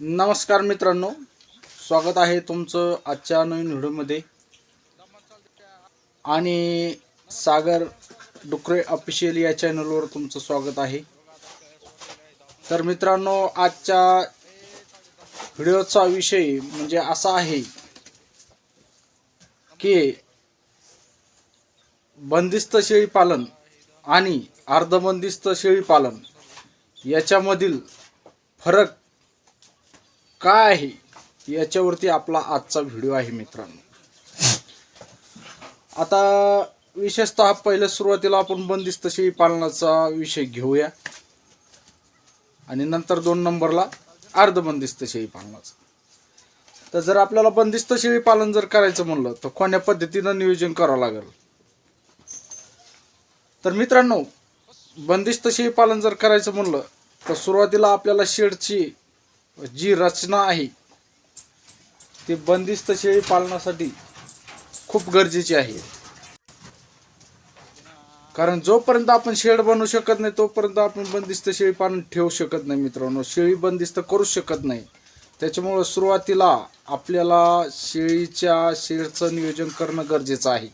नमस्कार मित्रांनो स्वागत आहे तुमचं आजच्या नवीन व्हिडिओमध्ये. आणि सागर डुकरे ऑफिशियल या चॅनलवर तुमचं स्वागत आहे. तर मित्रांनो आजच्या व्हिडिओचा विषय म्हणजे असा आहे की बंदिस्त शेळीपालन आणि अर्धबंदिस्त शेळीपालन याच्यामधील फरक काय आहे? याच्यावरती आपला आजचा व्हिडिओ आहे मित्रांनो. आता विशेषतः पहिल्या सुरुवातीला आपण बंदिस्त शेळी पालनाचा विषय घेऊया. आणि नंतर दोन नंबरला अर्धबंदिस्त शेळी पालनाचा. तर जर आपल्याला बंदिस्त शेळी पालन जर करायचं म्हणलं तर कोण्या पद्धतीनं नियोजन करावं लागेल? तर मित्रांनो बंदिस्त शेळी पालन जर करायचं म्हणलं तर सुरुवातीला आपल्याला शेडची जी रचना आहे ती बंदिस्त शेळी पालनासाठी खूप गरजेची आहे. कारण जोपर्यंत आपण शेड बनवू शकत नाही तोपर्यंत आपण बंदिस्त शेळी पालन ठेवू शकत नाही मित्रांनो. शेळी बंदिस्त करू शकत नाही. त्याच्यामुळं सुरुवातीला आपल्याला शेळीच्या शेडचं नियोजन करणं गरजेचं आहे.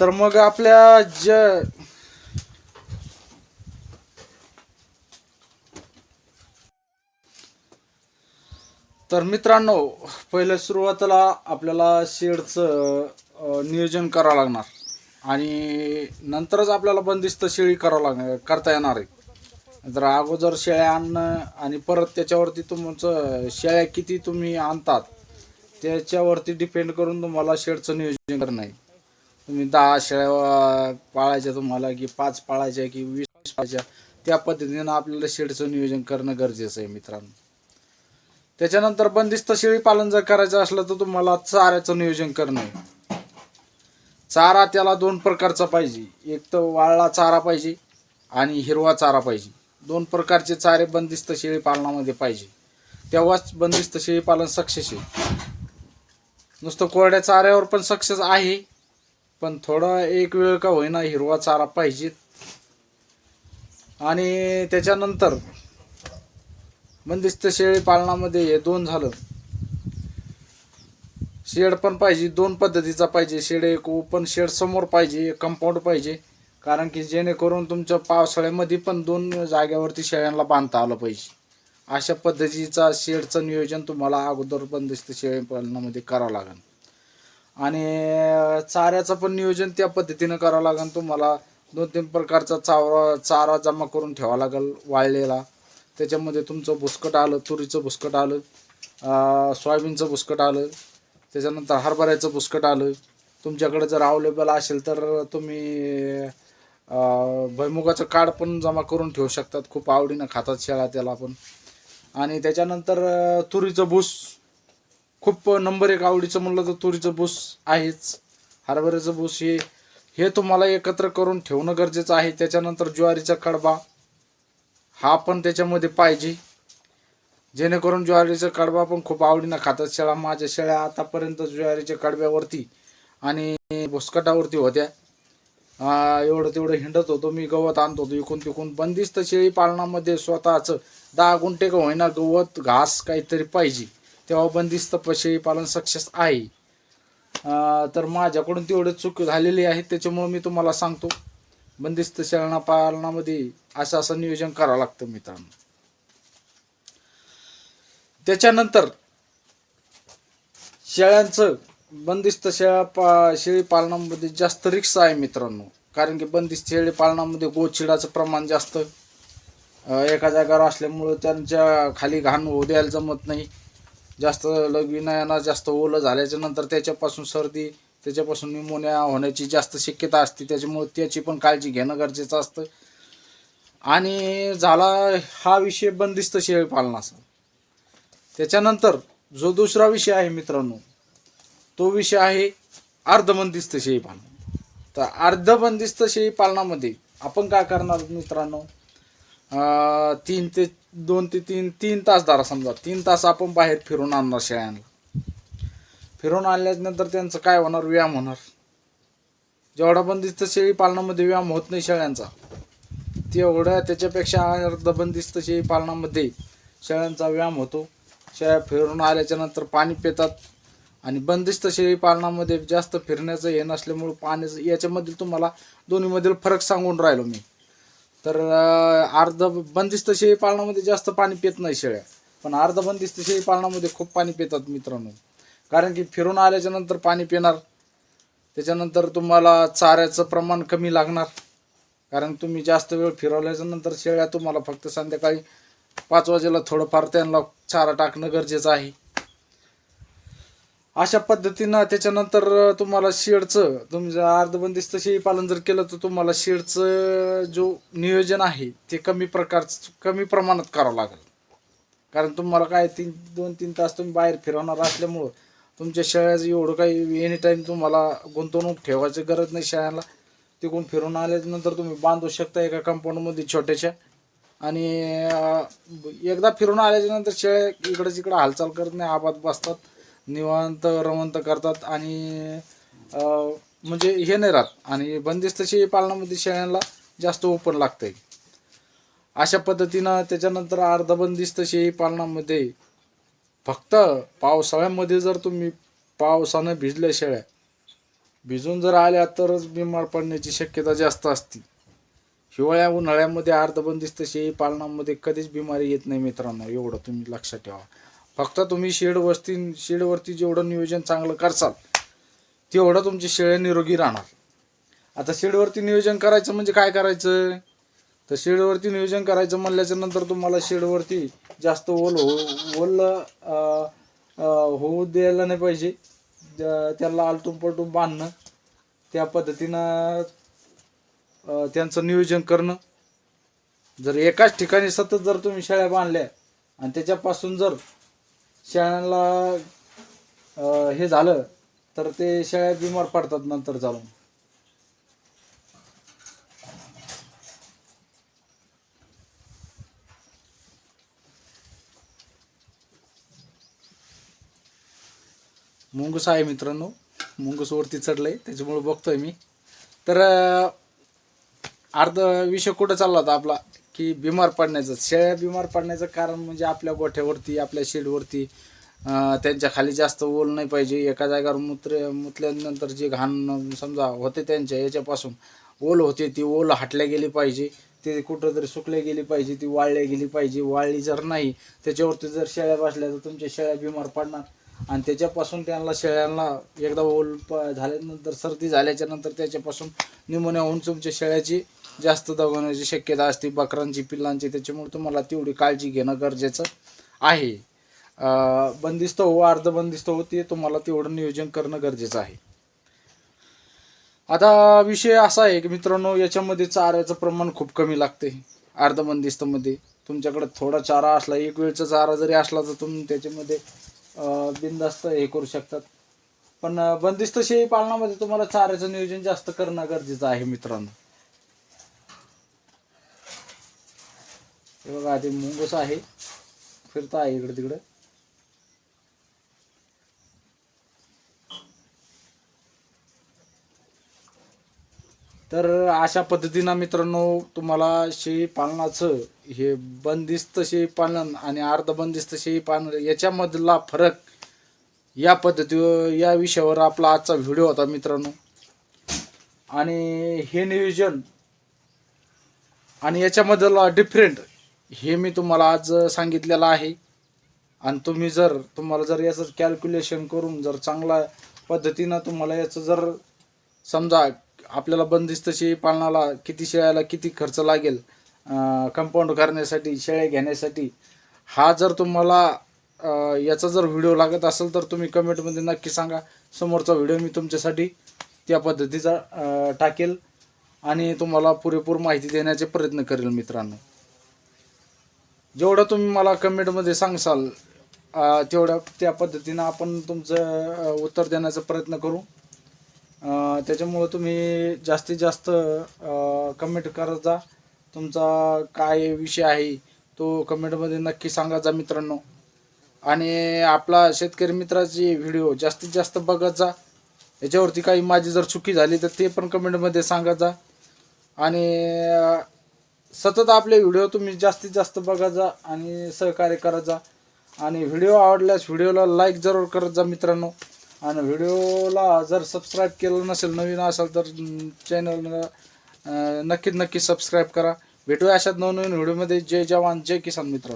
तर मग आपल्या ज्या तर मित्रांनो पहिल्या सुरुवातीला आपल्याला शेडचं नियोजन करावं लागणार. आणि नंतरच आपल्याला बंदिस्त शेळी करावं लागणार करता येणार आहे. जर अगोदर शेळ्या आणणं आणि परत त्याच्यावरती तुमचं शेळ्या किती तुम्ही आणतात त्याच्यावरती डिपेंड करून तुम्हाला शेडचं नियोजन करणं आहे. तुम्ही दहा शेळ्या पाळायच्या तुम्हाला की पाच पाळायच्या की वीस पाळायच्या त्या पद्धतीनं आपल्याला शेडचं नियोजन करणं गरजेचं आहे मित्रांनो. त्याच्यानंतर बंदिस्त शेळी पालन जर करायचं असलं तर तुम्हाला चाऱ्याचं नियोजन करणं चारा त्याला दोन प्रकारचा पाहिजे. एक तर वाळला चारा पाहिजे आणि हिरवा चारा पाहिजे. दोन प्रकारचे चारे बंदिस्त शेळी पालनामध्ये पाहिजे. तेव्हाच बंदिस्त शेळी पालन सक्सेस आहे. नुसतं कोरड्या चाऱ्यावर पण सक्सेस आहे पण थोडा एक वेळ का होईना हिरवा चारा पाहिजे. आणि त्याच्यानंतर बंदिस्त शेळी पालनामध्ये हे दोन झालं. शेड पण पाहिजे दोन पद्धतीचा पाहिजे. शेड एक ओपन शेड समोर पाहिजे एक कंपाऊंड पाहिजे. कारण की जेणेकरून तुमच्या पावसाळ्यामध्ये पण दोन जाग्यावरती शेळ्यांना बांधता आलं पाहिजे. अशा पद्धतीचा शेडचं नियोजन तुम्हाला अगोदर बंदिस्त शेळी पालनामध्ये करावं लागेल. आणि चाऱ्याचं पण नियोजन त्या पद्धतीनं करावं लागेल. तुम्हाला दोन तीन प्रकारचा चारा चारा जमा करून ठेवावा लागेल वाळलेला. त्याच्यामध्ये तुमचं भुसकट आलं तुरीचं भुसकट आलं सोयाबीनचं भुसकट आलं त्याच्यानंतर हरभऱ्याचं भुसकट आलं. तुमच्याकडे जर अवेलेबल असेल तर तुम्ही भैमुगाचं भुईमुगाचं काड पण जमा करून ठेवू शकतात. खूप आवडीनं खातात शेळा त्याला पण. आणि त्याच्यानंतर तुरीचं भूस. खूप नंबर एक आवडीचं म्हणलं तर तुरीचं भूस आहेच. हरभऱ्याचं भूस हे हे तुम्हाला एकत्र करून ठेवणं गरजेचं आहे. त्याच्यानंतर ज्वारीचा कडबा. हा पण त्याच्यामध्ये पाहिजे. जेणेकरून ज्वारीचा कडबा पण खूप आवडीनं खातात. शेळा माझ्या शेळ्या आतापर्यंत ज्वारीच्या कडब्यावरती आणि भुसकटावरती होत्या. एवढं तेवढं हिंडत होतो. मी गवत आणत होतो. इकून तिकून बंदिस्त शेळी पालनामध्ये स्वतःचं दहा गुंठे का होईना गवत घास काहीतरी पाहिजे. तेव्हा बंदिस्त शेळीपालन शेळी पालन सक्सेस आहे. तर माझ्याकडून तेवढे चूक झालेली आहे. त्याच्यामुळे मी तुम्हाला सांगतो. बंदिस्त शेळणा पालनामध्ये असं असं नियोजन करावं लागतं मित्रांनो. त्याच्यानंतर शेळ्यांचं बंदिस्त शेळ्या पा शेळी पालनामध्ये जास्त रिक्स आहे मित्रांनो. कारण की बंदिस्त शेळी पालनामध्ये गोचिडाचं प्रमाण जास्त. एका जागावर असल्यामुळं त्यांच्या खाली घाण होऊ द्यायला जमत नाही. जास्त लगविनयानं जास्त ओलं झाल्याच्यानंतर त्याच्यापासून सर्दी त्याच्यापासून निमोनिया होण्याची जास्त शक्यता असते. त्याच्यामुळे त्याची पण काळजी घेणं गरजेचं असतं. आणि झाला हा विषय बंदिस्त शेळी पालनाचा. त्याच्यानंतर जो दुसरा विषय आहे मित्रांनो तो विषय आहे अर्धबंदिस्त शेळी पालन. तर अर्धबंदिस्त शेळी पालनामध्ये आपण काय करणार मित्रांनो? तीन ते दोन ते तीन तीन तास दारा समजा तीन तास आपण बाहेर फिरून आणणार शेळ्यांना. फिरून आणल्यानंतर त्यांचं काय होणार? व्यायाम होणार. जेवढा बंदिस्त शेळी पालनामध्ये व्यायाम होत नाही शेळ्यांचा. तेवढ्या त्याच्यापेक्षा अर्धबंदिस्त शेळी पालनामध्ये. शेळ्यांचा व्यायाम होतो. शेळ्या फिरून आल्याच्यानंतर पाणी पितात. आणि बंदिस्त शेळी पालनामध्ये. जास्त फिरण्याचं हे नसल्यामुळे पाण्याचं याच्यामधील तुम्हाला दोन्हीमधील फरक सांगून राहिलो मी. तर अर्ध बंदिस्त शेळी पालनामध्ये जास्त पाणी पित नाही शेळ्या. पण अर्ध बंदिस्त शेळी पालनामध्ये खूप पाणी पितात मित्रांनो. कारण की फिरून आल्याच्यानंतर पाणी पिणार त्याच्यानंतर तुम्हाला चाऱ्याचं प्रमाण कमी लागणार. कारण तुम्ही जास्त वेळ फिरवल्याच्या नंतर शेळ्या तुम्हाला फक्त संध्याकाळी पाच वाजेला थोडंफार त्यांना चारा टाकणं गरजेचं आहे. अशा पद्धतीनं त्याच्यानंतर तुम्हाला शेडचं तुम्ही जर अर्धबंदिस्त शेळी पालन जर केलं तर तुम्हाला शेडचं जो नियोजन आहे ते कमी प्रकारचं कमी प्रमाणात करावं लागेल. कारण तुम्हाला काय तीन दोन तीन तास तुम्ही बाहेर फिरवणार असल्यामुळं तुमच्या शेळ्याचं एवढं काही एनी टाईम तुम्हाला गुंतवणूक ठेवायची गरज नाही शेळ्याला तिकडून फिरून आल्यानंतर तुम्ही बांधू शकता एका कंपाऊंडमध्ये छोट्याशा. आणि एकदा फिरून आल्याच्यानंतर शेळ्या इकडं तिकडं हालचाल करत नाही आबाद बसतात निवांत रवंत करतात आणि म्हणजे हे नाही राहत. आणि बंदिस्त शेळी पालनामध्ये शेळ्यांना जास्त ओपन लागतंय. अशा पद्धतीनं त्याच्यानंतर अर्धबंदिस्त शेळी पालनामध्ये फक्त पावसाळ्यामध्ये जर तुम्ही पावसानं भिजल्या शेळ्या भिजून जर आल्या तरच बिमार पडण्याची शक्यता जास्त असते. हिवाळ्या उन्हाळ्यामध्ये अर्धबंदिस्त शेळी पालनामध्ये कधीच बिमारी येत नाही मित्रांनो एवढं तुम्ही लक्षात ठेवा. फक्त तुम्ही शेड वस्ती शेडवरती जेवढं नियोजन चांगलं करसाल तेवढं तुमची शेळ्या निरोगी राहणार. आता शेडवरती नियोजन करायचं म्हणजे काय करायचं? तर शेडवरती नियोजन करायचं म्हणल्याच्या नंतर तुम्हाला शेडवरती जास्त ओल हो ओल होऊ द्यायला नाही पाहिजे. ज- त्याला आलटून पलटून बांधणं त्या पद्धतीनं त्यांचं नियोजन करणं. जर एकाच ठिकाणी सतत जर तुम्ही शेळ्या बांधल्या आणि त्याच्यापासून जर शेळ्यांना हे झालं तर ते शेळ्या बिमार पडतात नंतर चालून मुंगूस आहे मित्रांनो. मुंगूस वरती चढलंय त्याच्यामुळे बघतोय मी. तर अर्ध विषय कुठं चालला होता आपला? की बिमार पडण्याचं. शेळ्या बिमार पडण्याचं कारण म्हणजे आपल्या गोठ्यावरती आपल्या शेडवरती त्यांच्या खाली जास्त ओल नाही पाहिजे. एका जागेवर मुत्र मुतल्यानंतर जे घाण समजा होते त्यांच्या याच्यापासून ओल होते ती ओल हटल्या गेली पाहिजे. ते कुठं तरी सुकल्या गेली पाहिजे ती वाळल्या गेली पाहिजे. वाळली जर नाही त्याच्यावरती जर शेळ्या बसल्या तर तुमच्या शेळ्या बिमार पडणार. आणि त्याच्यापासून त्यांना शेळ्यांना एकदा ओल प झाल्यानंतर सर्दी झाल्याच्यानंतर त्याच्यापासून निमोनिया होऊन तुमच्या शेळ्याची जास्त दगवण्याची शक्यता असते. बकरांची पिल्लांची त्याच्यामुळे तुम्हाला तेवढी काळजी घेणं गरजेचं आहे. बंदिस्त हो अर्ध बंदिस्त हो ते तुम्हाला तेवढं नियोजन करणं गरजेचं आहे. आता विषय असा आहे की मित्रांनो याच्यामध्ये चाऱ्याचं प्रमाण खूप कमी लागते. अर्धबंदिस्तमध्ये तुमच्याकडे थोडा चारा असला एक वेळचा चारा जरी असला तर तुम्ही त्याच्यामध्ये बिनधास्त हे करू शकतात. पण बंदिस्त शेळी पालनामध्ये तुम्हाला चाऱ्याचं नियोजन जास्त करणं गरजेचं आहे मित्रांनो. हे बघा आधी मुंगूस आहे. फिरता आहे इकडे तिकडे. तर अशा पद्धतीनं मित्रांनो तुम्हाला शेळी पालनाचं हे बंदिस्त शेळी पालन आणि अर्धबंदिस्त शेळी पालन याच्यामधला फरक या पद्धतीवर या विषयावर आपला आजचा व्हिडिओ होता मित्रांनो. आणि हे नियोजन आणि याच्यामधला डिफरंट हे मी तुम्हाला आज सांगितलेलं आहे. आणि तुम्ही जर तुम्हाला जर याचं कॅल्क्युलेशन करून जर चांगल्या पद्धतीनं तुम्हाला याचं जर समजा आपल्याला बंदिस्त शेळी पालनाला किती शेळ्याला किती खर्च लागेल कंपाऊंड करण्यासाठी शेळ्या घेण्यासाठी हा जर तुम्हाला याचा जर व्हिडिओ लागत असेल तर तुम्ही कमेंटमध्ये नक्की सांगा. समोरचा व्हिडिओ मी तुमच्यासाठी त्या पद्धतीचा टाकेल आणि तुम्हाला पुरेपूर माहिती देण्याचे प्रयत्न करेल मित्रांनो. जेवढं तुम्ही मला कमेंटमध्ये सांगसाल तेवढ्या त्या पद्धतीनं आपण तुमचं उत्तर देण्याचा प्रयत्न करू. त्याच्यामुळं तुम्ही जास्तीत जास्त कमेंट करत. जा तुमचा काय विषय आहे तो कमेंटमध्ये नक्की सांगा जा मित्रांनो. आणि आपला शेतकरी मित्राची व्हिडिओ जास्तीत जास्त बघत जा. याच्यावरती काही माझी जर चुकी झाली तर ते पण कमेंटमध्ये सांगत जा. आणि सतत आपले व्हिडिओ तुम्ही जास्तीत जास्त बघा जा आणि सहकार्य करत जा. आणि व्हिडिओ आवडल्यास व्हिडिओला लाईक जरूर करत जा मित्रांनो. आणि व्हिडिओला जर सबस्क्राईब केलं नसेल नवीन असेल तर चॅनलला नक्कीच नक्की सबस्क्राईब करा. भेटूया अशाच नवनवीन व्हिडिओमध्ये. जय जवान जय किसान मित्रांनो.